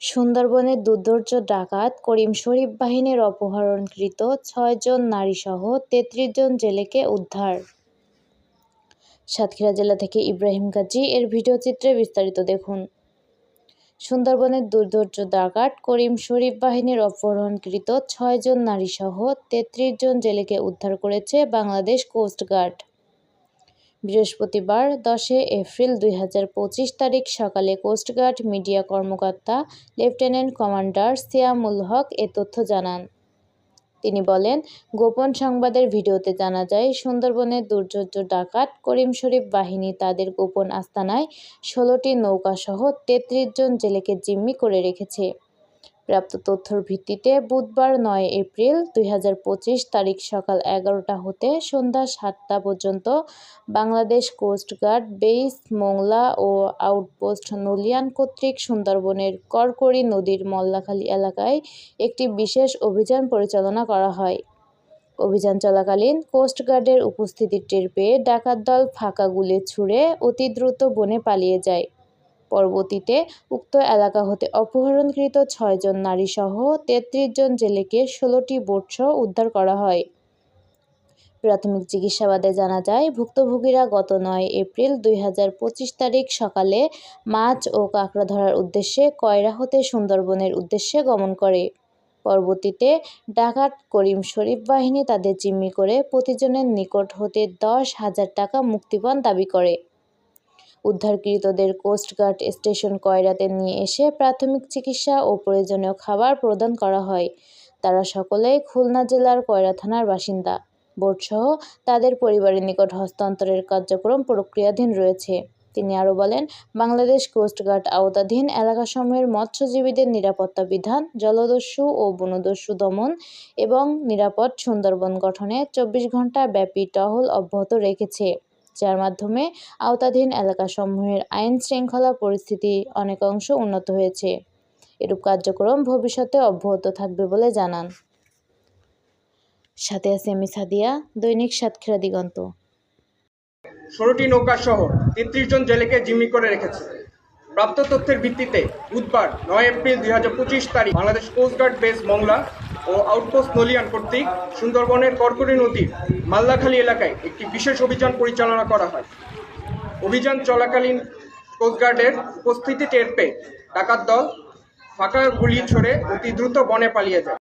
সুন্দরবনের দুর্ধর্ষ ডাকাত করিম শরীফ বাহিনীর অপহরণকৃত ছয়জন নারীসহ তেত্রিশ জন জেলেকে উদ্ধার। সাতক্ষীরা জেলা থেকে ইব্রাহিম গাজী এর ভিডিও চিত্রে বিস্তারিত দেখুন। সুন্দরবনের দুর্ধর্ষ ডাকাত করিম শরীফ বাহিনীর অপহরণকৃত ছয়জন নারীসহ তেত্রিশ জন জেলেকে উদ্ধার করেছে বাংলাদেশ কোস্টগার্ড বৃহস্পতিবার দশে এপ্রিল দুই হাজার পঁচিশ তারিখ সকালে কোস্টগার্ড মিডিয়া কর্মকর্তা লেফটেন্যান্ট কমান্ডার সিয়ামুল হক এ তথ্য জানান। তিনি বলেন, গোপন সংবাদের ভিডিওতে জানা যায়, সুন্দরবনের দুর্যোগ্য ডাকাত করিম শরীফ বাহিনী তাদের গোপন আস্তানায় ষোলোটি নৌকাসহ তেত্রিশ জন জেলেকে জিম্মি করে রেখেছে। প্রাপ্ত তথ্যর ভিত্তিতে বুধবার নয় এপ্রিল দুই হাজার পঁচিশ তারিখ সকাল এগারোটা হতে সন্ধ্যা সাতটা পর্যন্ত Bangladesh coast guard base, Mongla ও আউটপোস্ট নলিয়ান কর্তৃক সুন্দরবনের করকরি নদীর মল্লাখালী এলাকায় একটি বিশেষ অভিযান পরিচালনা করা হয়। অভিযান চলাকালীন কোস্টগার্ডের উপস্থিতি টের পেয়ে ডাকাত দল ফাঁকা গুলি ছুড়ে অতি দ্রুত বনে পালিয়ে যায়। পরবর্তীতে উক্ত এলাকা হতে অপহরণকৃত ছয়জন নারীসহ তেত্রিশ জন জেলেকে ষোলোটি বোটসহ উদ্ধার করা হয়। প্রাথমিক চিকিৎসাবাদে জানা যায়, ভুক্তভোগীরা গত নয় এপ্রিল দুই হাজার পঁচিশ তারিখ সকালে মাছ ও কাঁকড়া ধরার উদ্দেশ্যে কয়রা হতে সুন্দরবনের উদ্দেশ্যে গমন করে। পরবর্তীতে ডাকাত করিম শরীফ বাহিনী তাদের জিম্মি করে প্রতিজনের নিকট হতে দশ হাজার টাকা মুক্তিপণ দাবি করে। উদ্ধারকৃতদের কোস্টগার্ড স্টেশন কয়রাতে নিয়ে এসে প্রাথমিক চিকিৎসা ও প্রয়োজনীয় খাবার প্রদান করা হয়। তারা সকলেই খুলনা জেলার কয়রা থানার বাসিন্দা। বোর্ডসহ তাদের পরিবারের নিকট হস্তান্তরের কার্যক্রম প্রক্রিয়াধীন রয়েছে। তিনি আরও বলেন, বাংলাদেশ কোস্টগার্ড আওতাধীন এলাকাসমূহের মৎস্যজীবীদের নিরাপত্তা বিধান, জলদস্যু ও বনদস্যু দমন এবং নিরাপদ সুন্দরবন গঠনে চব্বিশ ঘণ্টা ব্যাপী টহল অব্যাহত রেখেছে। যার মাধ্যমে আওতাধীন এলাকাসমূহের আইন শৃঙ্খলা পরিস্থিতি অনেকাংশ উন্নত হয়েছে। এরূপ কার্যক্রম ভবিষ্যতে অব্যাহত থাকবে বলে জানান। সাথে আছে আমি সাদিয়া দৈনিক সাতক্ষীরা দিগন্ত। ষোলোটি নৌকা সহ তেত্রিশ জন জেলেকে জিম্মি করে রেখেছে। প্রাপ্ত তথ্যের ভিত্তিতে বুধবার নয় এপ্রিল দুই তারিখ Bangladesh coast guard base Mongla ও আউটপোস্ট নলিয়ান কর্তৃক সুন্দরবনের করকরি নদীর মাল্লাখালী এলাকায় একটি বিশেষ অভিযান পরিচালনা করা হয়। অভিযান চলাকালীন কোস্টগার্ডের উপস্থিতি টের পেয়ে ডাকাত দল ফাঁকা গুলি ছড়ে অতি দ্রুত বনে পালিয়ে যায়।